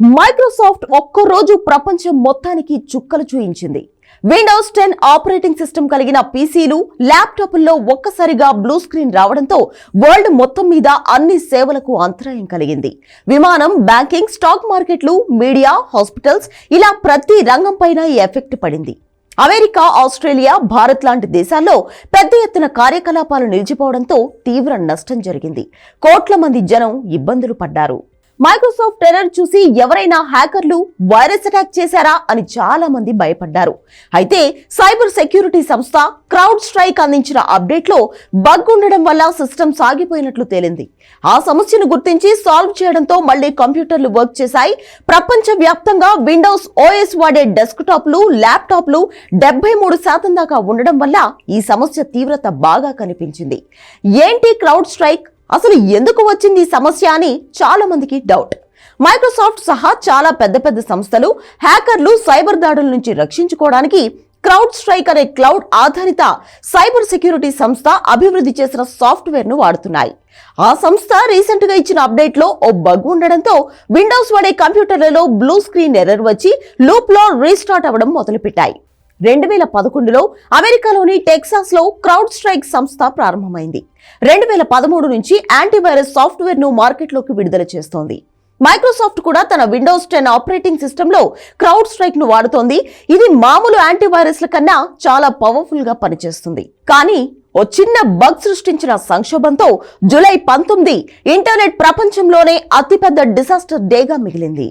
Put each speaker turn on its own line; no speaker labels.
Microsoft ఒక్కరోజు ప్రపంచం మొత్తానికి చుక్కలు చూయించింది. విండోస్ టెన్ ఆపరేటింగ్ సిస్టమ్ కలిగిన పీసీలు ల్యాప్టాప్ల్లో ఒక్కసారిగా బ్లూ స్క్రీన్ రావడంతో వరల్డ్ మొత్తం మీద అన్ని సేవలకు అంతరాయం కలిగింది. విమానం బ్యాంకింగ్ స్టాక్ మార్కెట్లు మీడియా హాస్పిటల్స్ ఇలా ప్రతి రంగంపైన ఈ ఎఫెక్ట్ పడింది. అమెరికా ఆస్ట్రేలియా భారత్ లాంటి దేశాల్లో పెద్ద ఎత్తున కార్యకలాపాలు నిలిచిపోవడంతో తీవ్ర నష్టం జరిగింది. కోట్ల మంది జనం ఇబ్బందులు పడ్డారు. మైక్రోసాఫ్ట్ టెర్రర్ చూసి ఎవరైనా హ్యాకర్లు వైరస్ అటాక్ చేశారా అని చాలా మంది భయపడ్డారు. అయితే సైబర్ సెక్యూరిటీ సంస్థ క్రౌడ్ స్ట్రైక్ అందించిన అప్డేట్లో బగ్ ఉండడం వల్ల సిస్టమ్ సాగిపోయినట్లు తేలింది. ఆ సమస్యను గుర్తించి సాల్వ్ చేయడంతో మళ్ళీ కంప్యూటర్లు వర్క్ చేశాయి. ప్రపంచ వ్యాప్తంగా విండోస్ ఓఎస్ వాడే డెస్క్టాప్లు ల్యాప్టాప్లు డెబ్బై మూడు శాతం దాకా ఉండడం వల్ల ఈ సమస్య తీవ్రత బాగా కనిపించింది. ఏంటి క్రౌడ్ స్ట్రైక్? అసలు ఎందుకు వచ్చింది ఈ సమస్య అని చాలా మందికి డౌట్ మైక్రోసాఫ్ట్ సహా చాలా పెద్ద పెద్ద సంస్థలు హ్యాకర్లు సైబర్ దాడుల నుంచి రక్షించుకోవడానికి క్రౌడ్ స్ట్రైక్ అనే క్లౌడ్ ఆధారిత సైబర్ సెక్యూరిటీ సంస్థ అభివృద్ధి చేసిన సాఫ్ట్వేర్ను వాడుతున్నాయి. ఆ సంస్థ రీసెంట్గా ఇచ్చిన అప్డేట్లో ఓ బగ్ ఉండడంతో విండోస్ వాడే కంప్యూటర్లలో బ్లూ స్క్రీన్ ఎర్రర్ వచ్చి లూప్లో రీస్టార్ట్ అవ్వడం మొదలుపెట్టాయి. రెండు వేల పదకొండులో అమెరికాలోని టెక్సాస్లో క్రౌడ్ స్ట్రైక్ సంస్థ ప్రారంభమైంది. రెండు వేల పదమూడు నుంచి యాంటీవైరస్ సాఫ్ట్వేర్ను మార్కెట్లోకి విడుదల చేస్తోంది. మైక్రోసాఫ్ట్ కూడా తన విండోస్ టెన్ ఆపరేటింగ్ సిస్టంలో క్రౌడ్ స్ట్రైక్ను వాడుతోంది. ఇది మామూలు యాంటీవైరస్ల కన్నా చాలా పవర్ఫుల్గా పనిచేస్తుంది. కానీ ఓ చిన్న బగ్ సృష్టించిన సంక్షోభంతో జూలై పంతొమ్మిది ఇంటర్నెట్ ప్రపంచంలోనే అతిపెద్ద డిసాస్టర్ డేగా మిగిలింది.